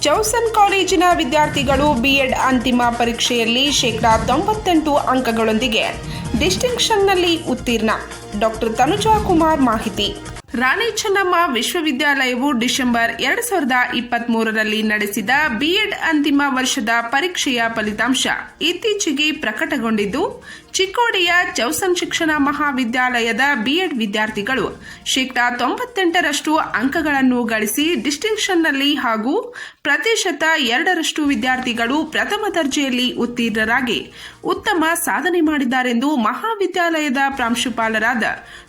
ಚೌಸನ್ ಕಾಲೇಜಿನ ವಿದ್ಯಾರ್ಥಿಗಳು ಬಿಎಡ್ ಅಂತಿಮ ಪರೀಕ್ಷೆಯಲ್ಲಿ ಶೇಕಡಾ ತೊಂಬತ್ತೆಂಟು ಅಂಕಗಳೊಂದಿಗೆ ಡಿಸ್ಟಿಂಕ್ಷನ್ನಲ್ಲಿ ಉತ್ತೀರ್ಣ. ಡಾಕ್ಟರ್ ತನುಜಾ ಕುಮಾರ್ ಮಾಹಿತಿ. ರಾಣಿ ಚೆನ್ನಮ್ಮ ವಿಶ್ವವಿದ್ಯಾಲಯವು ಡಿಸೆಂಬರ್ ಎರಡು ಸಾವಿರದ ಇಪ್ಪತ್ತ್ ಮೂರರಲ್ಲಿ ನಡೆಸಿದ ಬಿಎಡ್ ಅಂತಿಮ ವರ್ಷದ ಪರೀಕ್ಷೆಯ ಫಲಿತಾಂಶ ಇತ್ತೀಚೆಗೆ ಪ್ರಕಟಗೊಂಡಿದ್ದು ಚಿಕ್ಕೋಡಿಯ ಚೌಸನ್ ಶಿಕ್ಷಣ ಮಹಾವಿದ್ಯಾಲಯದ ಬಿಎಡ್ ವಿದ್ಯಾರ್ಥಿಗಳು ಶೇಕಡಾ ತೊಂಬತ್ತೆಂಟರಷ್ಟು ಅಂಕಗಳನ್ನು ಗಳಿಸಿ ಡಿಸ್ಟಿಂಕ್ಷನ್ನಲ್ಲಿ ಹಾಗೂ ಪ್ರತಿಶತ ಎರಡರಷ್ಟು ವಿದ್ಯಾರ್ಥಿಗಳು ಪ್ರಥಮ ದರ್ಜೆಯಲ್ಲಿ ಉತ್ತೀರ್ಣರಾಗಿ ಉತ್ತಮ ಸಾಧನೆ ಮಾಡಿದ್ದಾರೆಂದು ಮಹಾವಿದ್ಯಾಲಯದ ಪ್ರಾಂಶುಪಾಲರಾದ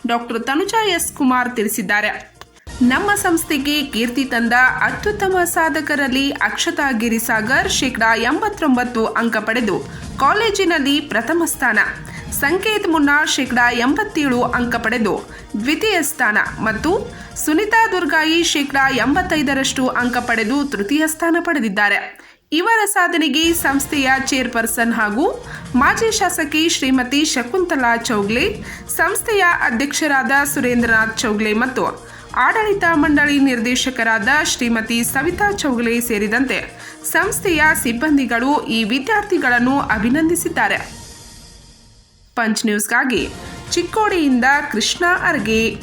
ಡಾಕ್ಟರ್ ತನುಜಾ ಎಸ್. ಕುಮಾರ್ ತಿಳಿಸಿದ್ದಾರೆ. ನಮ್ಮ ಸಂಸ್ಥೆಗೆ ಕೀರ್ತಿ ತಂದ ಅತ್ಯುತ್ತಮ ಸಾಧಕರಲ್ಲಿ ಅಕ್ಷತಾ ಗಿರಿಸಾಗರ್ ಶೇಕಡಾ ಎಂಬತ್ತೊಂಬತ್ತು ಅಂಕ ಪಡೆದು ಕಾಲೇಜಿನಲ್ಲಿ ಪ್ರಥಮ ಸ್ಥಾನ. ಸಂಕೇತ್ ಮುನ್ನಾ ಶೇಕಡಾ ಎಂಬತ್ತೇಳು ಅಂಕ ಪಡೆದು ದ್ವಿತೀಯ ಸ್ಥಾನ ಮತ್ತು ಸುನಿತಾ ದುರ್ಗಾಯಿ ಶೇಕಡಾ ಎಂಬತ್ತೈದರಷ್ಟು ಅಂಕ ಪಡೆದು ತೃತೀಯ ಸ್ಥಾನ ಪಡೆದಿದ್ದಾರೆ. ಇವರ ಸಾಧನೆಗೆ ಸಂಸ್ಥೆಯ ಚೇರ್ಪರ್ಸನ್ ಹಾಗೂ ಮಾಜಿ ಶಾಸಕಿ ಶ್ರೀಮತಿ ಶಕುಂತಲಾ ಚೌಗ್ಲೆ, ಸಂಸ್ಥೆಯ ಅಧ್ಯಕ್ಷರಾದ ಸುರೇಂದ್ರನಾಥ್ ಚೌಗ್ಲೆ ಮತ್ತು ಆಡಳಿತ ಮಂಡಳಿ ನಿರ್ದೇಶಕರಾದ ಶ್ರೀಮತಿ ಸವಿತಾ ಚೌಗಲೆ ಸೇರಿದಂತೆ ಸಂಸ್ಥೆಯ ಸಿಬ್ಬಂದಿಗಳು ಈ ವಿದ್ಯಾರ್ಥಿಗಳನ್ನು ಅಭಿನಂದಿಸಿದ್ದಾರೆ. ಪಂಚ್ ನ್ಯೂಸ್ಗಾಗಿ ಚಿಕ್ಕೋಡಿಯಿಂದ ಕೃಷ್ಣ ಅರ್ಗೆ